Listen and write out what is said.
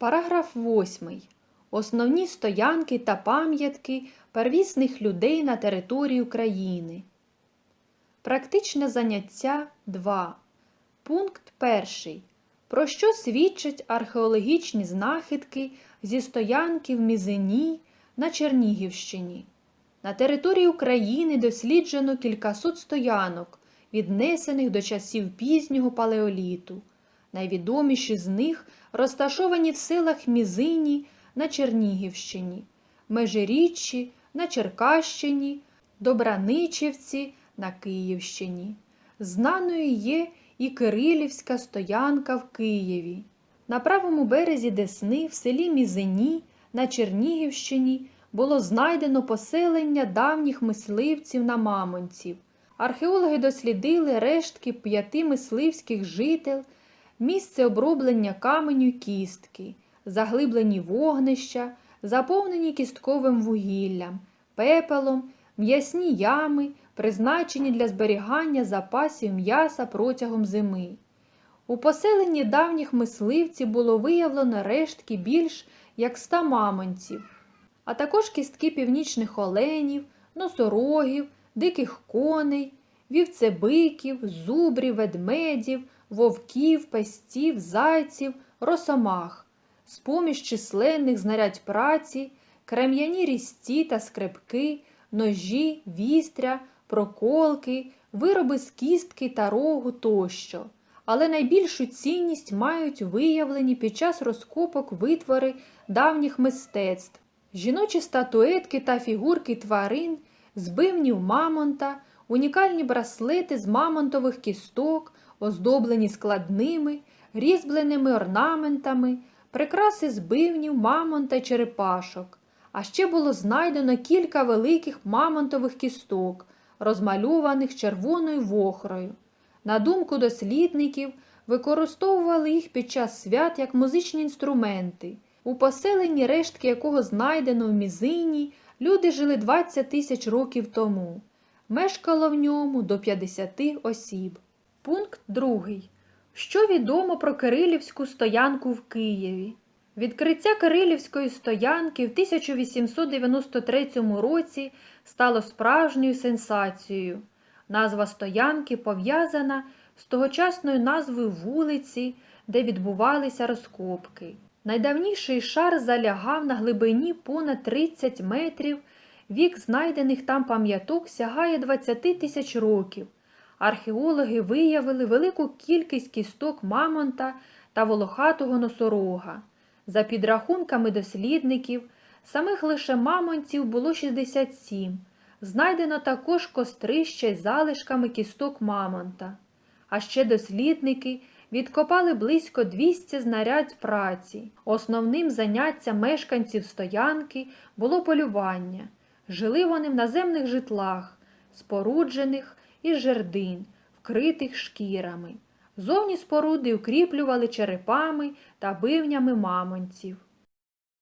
Параграф 8. Основні стоянки та пам'ятки первісних людей на території України. Практичне заняття 2. Пункт 1. Про що свідчать археологічні знахідки зі стоянки в Мізині на Чернігівщині? На території України досліджено кількасот стоянок, віднесених до часів пізнього палеоліту. Найвідоміші з них розташовані в селах Мізині на Чернігівщині, Межиріччі на Черкащині, Добраничівці на Київщині. Знаною є і Кирилівська стоянка в Києві. На правому березі Десни в селі Мізині на Чернігівщині було знайдено поселення давніх мисливців на мамонців. Археологи дослідили рештки п'яти мисливських жител, місце оброблення каменю кістки, заглиблені вогнища, заповнені кістковим вугіллям, пепелом, м'ясні ями, призначені для зберігання запасів м'яса протягом зими. У поселенні давніх мисливців було виявлено рештки більш як ста мамонтів, а також кістки північних оленів, носорогів, диких коней, вівцебиків, зубрів, ведмедів, вовків, пестів, зайців, росомах, з-поміж численних знарядь праці, крем'яні різці та скрепки, ножі, вістря, проколки, вироби з кістки та рогу тощо. Але найбільшу цінність мають виявлені під час розкопок витвори давніх мистецтв, жіночі статуетки та фігурки тварин, збивнів мамонта, унікальні браслети з мамонтових кісток, оздоблені складними, різьбленими орнаментами, прикраси збивнів мамонта й черепашок. А ще було знайдено кілька великих мамонтових кісток, розмальованих червоною вохрою. На думку дослідників, використовували їх під час свят як музичні інструменти. У поселенні, рештки якого знайдено в Мізині, люди жили 20 тисяч років тому. Мешкало в ньому до 50 осіб. Пункт 2. Що відомо про Кирилівську стоянку в Києві? Відкриття Кирилівської стоянки в 1893 році стало справжньою сенсацією. Назва стоянки пов'язана з тогочасною назвою вулиці, де відбувалися розкопки. Найдавніший шар залягав на глибині понад 30 метрів, вік знайдених там пам'яток сягає 20 тисяч років. Археологи виявили велику кількість кісток мамонта та волохатого носорога. За підрахунками дослідників, самих лише мамонтів було 67. Знайдено також кострище з залишками кісток мамонта. А ще дослідники відкопали близько 200 знарядь праці. Основним заняттям мешканців стоянки було полювання. Жили вони в наземних житлах, споруджених із жердин, вкритих шкірами. Зовні споруди укріплювали черепами та бивнями мамонтів.